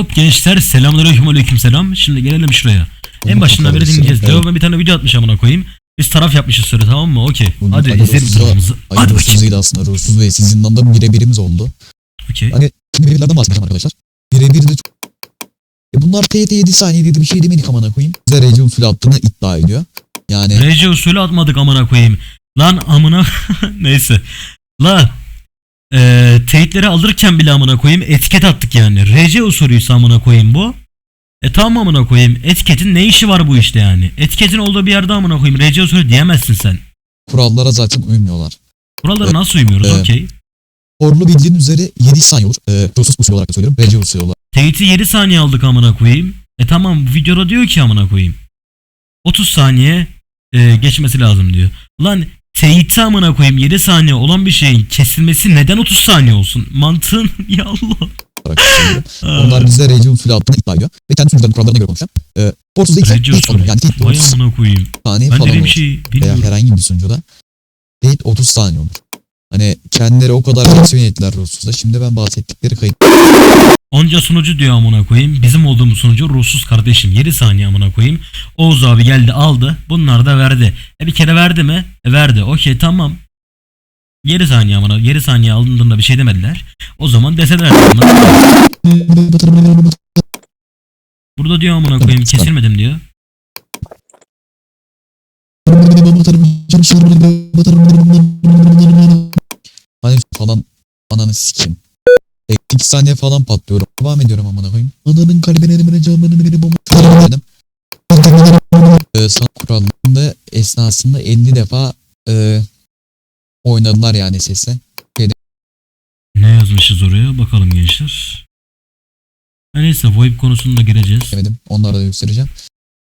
Hop gençler selamünaleyküm aleyküm selam. Şimdi gelelim şuraya. En başından beri dinleyeceğiz. Evet. Devamlı bir tane video atmış amına koyayım. Biz taraf yapmışız sonra tamam mı? Okey. Bugün Hadi izleyelim durumumuzu. Hadi bakayım. aslında Ruhsuz ve sizinden de birebirimiz oldu. Okey. Hani şimdi birebirlerden bahsedeceğim arkadaşlar. Birebir de çok... E bunlar TYT 7 saniyede bir şey demedik amına koyayım. Bize RC usulü attığını iddia ediyor. Yani RC usulü atmadık amına koyayım. Lan amına neyse. La e, teyitleri alırken bile amına koyayım etiket attık yani. RC usulüyse amına koyayım bu. E tamam amına koyayım. Etiketin ne işi var bu işte yani? Etiketin olduğu bir yerde amına koyayım. RC usulü diyemezsin sen. kurallara zaten uymuyorlar. Kurallara nasıl uymuyoruz? Evet. Okey. Orlu bildiğin üzere 7 saniye olur. E, Ruhsuz usulü olarak da söylüyorum. RC usulü olarak. Teyit'i 7 saniye aldık amına koyayım. E tamam bu videoda diyor ki amına koyayım. 30 saniye e, geçmesi lazım diyor. Lan teyit'i amına koyayım 7 saniye olan bir şeyin kesilmesi neden 30 saniye olsun? Mantığın ya Allah. Onlar bize RC usulü attığını iddia ediyor. Ve kendi sunucularının kurallarına göre konuşan. E, ise RC hiç usulü. olmuyor. Yani Vay 30 amına koyayım. saniye falan olur. şey Veya herhangi bir sunucuda teyit 30 saniye olur. Hani kendileri o kadar reaksiyon ettiler Ruhsuz'da. Şimdi ben bahsettikleri kayıt Onca sunucu diyor amına koyayım. Bizim olduğumuz sunucu ruhsuz kardeşim. 7 saniye amına koyayım. Oğuz abi geldi aldı. Bunlar da verdi. E bir kere verdi mi? E verdi. Okey tamam. 7 saniye amına. 7 saniye alındığında bir şey demediler. O zaman deseler. Burada diyor amına koyayım kesilmedim diyor. Hani falan ananı. E, iki saniye falan patlıyorum. Devam ediyorum amına koyayım. Ananın kalbine elimine camını beni bomba dedim. E, son kuralında esnasında 50 defa e, oynadılar yani sesle. Ne yazmışız oraya? Bakalım gençler. Ha neyse VoIP konusunu da gireceğiz. Demedim. Onları da göstereceğim.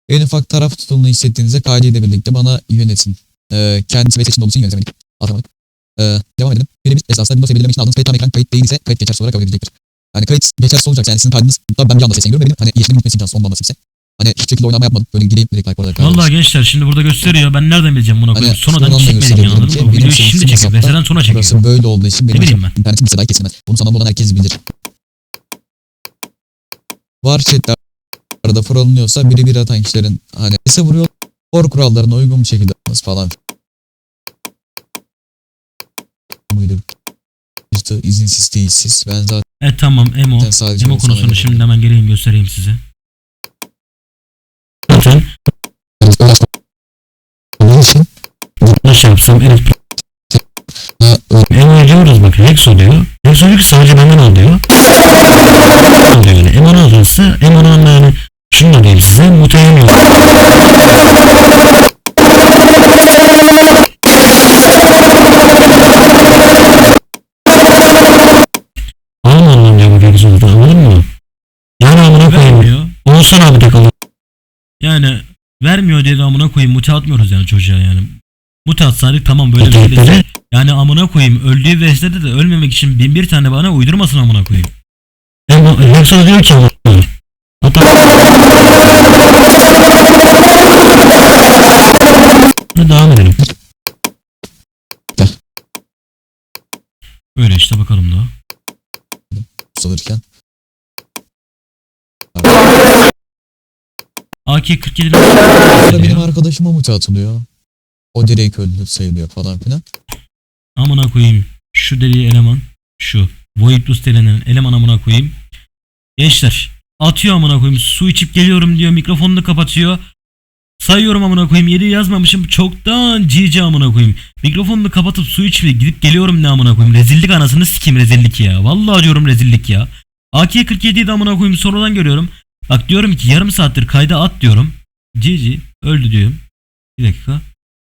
En ufak taraf tutulduğunu hissettiğinizde kaydıyla birlikte bana yönetin. E, kendisi ve seçimde olduğu için yönetemedik. Atamadık. E, devam edelim. Birimiz esasında Windows belirlemek için aldığınız kayıt tam ekran kayıt değilse kayıt geçersiz olarak kabul edilecektir. Yani kayıt geçersiz olacak yani sizin kaydınız tabii ben bir anda sesleniyorum benim hani yeşilimin gitmesi imkansız ondan nasipse. Hani hiçbir şekilde oynama yapmadım. Böyle gireyim direkt like olarak Vallahi gençler şimdi burada gösteriyor. Ben nereden bileceğim koyayım? Hani Sonradan sonradan da çekmedim ya anladın ki mı? Videoyu şimdi çekiyor. Mesela sonra çekiyor. Burası böyle olduğu için benim bileyim ben. internetim bir dahi kesilmez. Bunu sanal olan herkes bilir. Var chatlerde for alınıyorsa biri bir atan kişilerin hani ise vuruyor for kurallarına uygun bir şekilde falan. İşte izinsiz değilsiz. Ben zaten Evet tamam Emo. sadece Emo onu sana konusunu veriyorum. şimdi hemen geleyim göstereyim size. Zaten Onun için nasıl yapsam ha, Emo'yu diyoruz bak Rex oluyor. Rex oluyor ki sadece benden alıyor. oluyor yani. Emo alırsa Emo'nun yani da diyeyim size muhtemelen yok. Oğuzhan abi de kalıyor. Yani vermiyor diye de amına koyayım mute atmıyoruz yani çocuğa yani. Mute atsaydık tamam böyle bir şey dese. Yani amına koyayım öldüğü veslede de ölmemek için bin bir tane bana uydurmasın amına koyayım. Ama yoksa diyor ki Hatta Hadi devam edelim. Öyle işte bakalım daha. salırken AK-47 Sonra benim arkadaşıma muti atılıyor. O direkt öldü sayılıyor falan filan. Amına koyayım. Şu dediği eleman. Şu. Voidlust denen eleman amına koyayım. Gençler. Atıyor amına koyayım. Su içip geliyorum diyor. Mikrofonunu kapatıyor. Sayıyorum amına koyayım. Yedi yazmamışım. Çoktan cici amına koyayım. Mikrofonunu kapatıp su içip gidip geliyorum ne amına koyayım. Rezillik anasını sikeyim rezillik ya. Vallahi diyorum rezillik ya. AK-47'yi de amına koyayım sonradan görüyorum. Bak diyorum ki yarım saattir kayda at diyorum. Cici öldü diyorum. Bir dakika.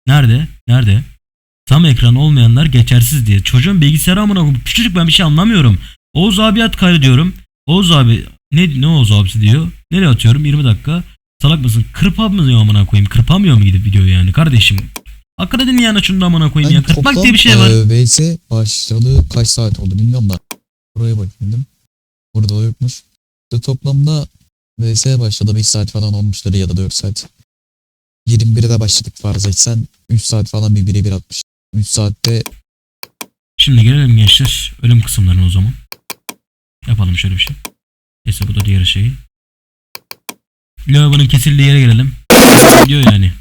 Nerede? Nerede? Tam ekran olmayanlar geçersiz diye. Çocuğun bilgisayarı amına koyayım. Küçücük ben bir şey anlamıyorum. Oğuz abi at kaydı diyorum. Oğuz abi ne ne Oğuz abisi diyor. Nereye atıyorum? 20 dakika. Salak mısın? Kırpamıyor amına koyayım. Kırpamıyor mu gidip videoyu yani kardeşim? Hakikaten yani şunu da amına koyayım ya. Ben Kırpmak toplam, diye bir şey var. E, VS başladı kaç saat oldu bilmiyorum da. Buraya bakayım. Burada da yokmuş. İşte toplamda VS başladı 5 saat falan olmuştur ya da 4 saat. 21'de başladık farz etsen 3 saat falan bir bire bir atmış. 3 saatte Şimdi gelelim gençler ölüm kısımlarına o zaman. Yapalım şöyle bir şey. Neyse bu da diğer şey. Lavabonun kesildiği yere gelelim. Diyor yani.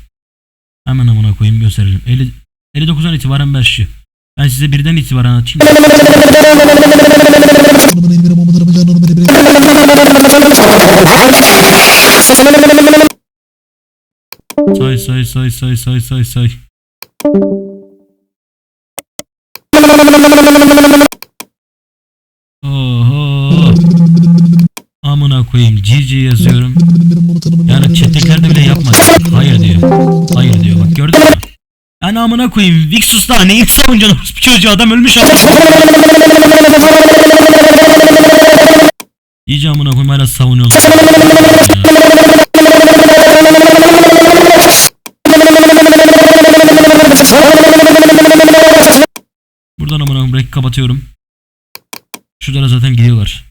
Hemen amına koyayım gösterelim. 50, 59'dan itibaren başlıyor. Ben size birden itibaren atayım. Say say say say say say say. Oho. Amına koyayım GG yazıyorum. Yani çeteklerde bile yapma. Hayır diyor. Hayır diyor bak gördün mü? Yani amına koyayım Vixus'ta neyi savunacaksın çocuğu adam ölmüş ama. İyice amına koyayım hala savunuyorlar. Ya. Buradan amına koyayım break kapatıyorum. Şurada zaten gidiyorlar.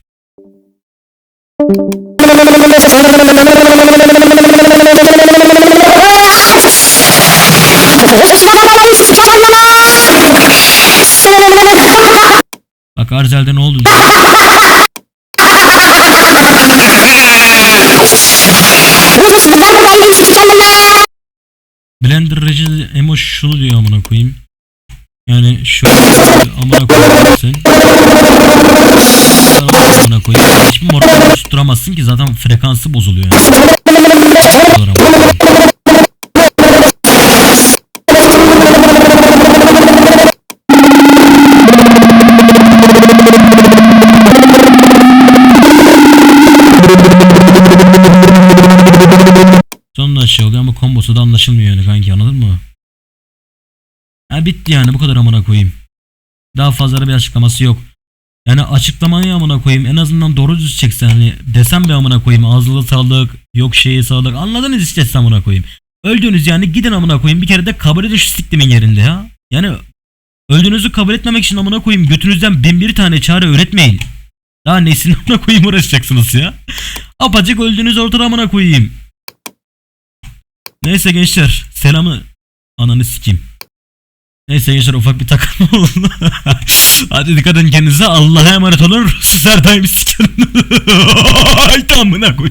Bak Arzel'de ne oldu? Regis Emo şunu diyor amına koyayım. Yani şöyle amına koyayım sen. Amına koyayım. Hiçbir moral tutturamazsın ki zaten frekansı bozuluyor yani. Oluyor ama kombosu da anlaşılmıyor yani kanki anladın mı? Ha bitti yani bu kadar amına koyayım. Daha fazla bir açıklaması yok. Yani açıklamayı amına koyayım en azından doğru düz çeksen hani desem bir amına koyayım ağzına sağlık yok şeye sağlık anladınız işte amına koyayım. Öldünüz yani gidin amına koyayım bir kere de kabul edin şu siktimin yerinde ya. Yani öldüğünüzü kabul etmemek için amına koyayım götünüzden bin bir tane çare üretmeyin. Daha nesini amına koyayım uğraşacaksınız ya. Apacık öldüğünüz ortada amına koyayım. Neyse gençler selamı ananı sikeyim. Neyse gençler ufak bir takılma oldu. Hadi dikkat edin kendinize. Allah'a emanet olun. Sizler daim sikerim. Ay tamamına koy.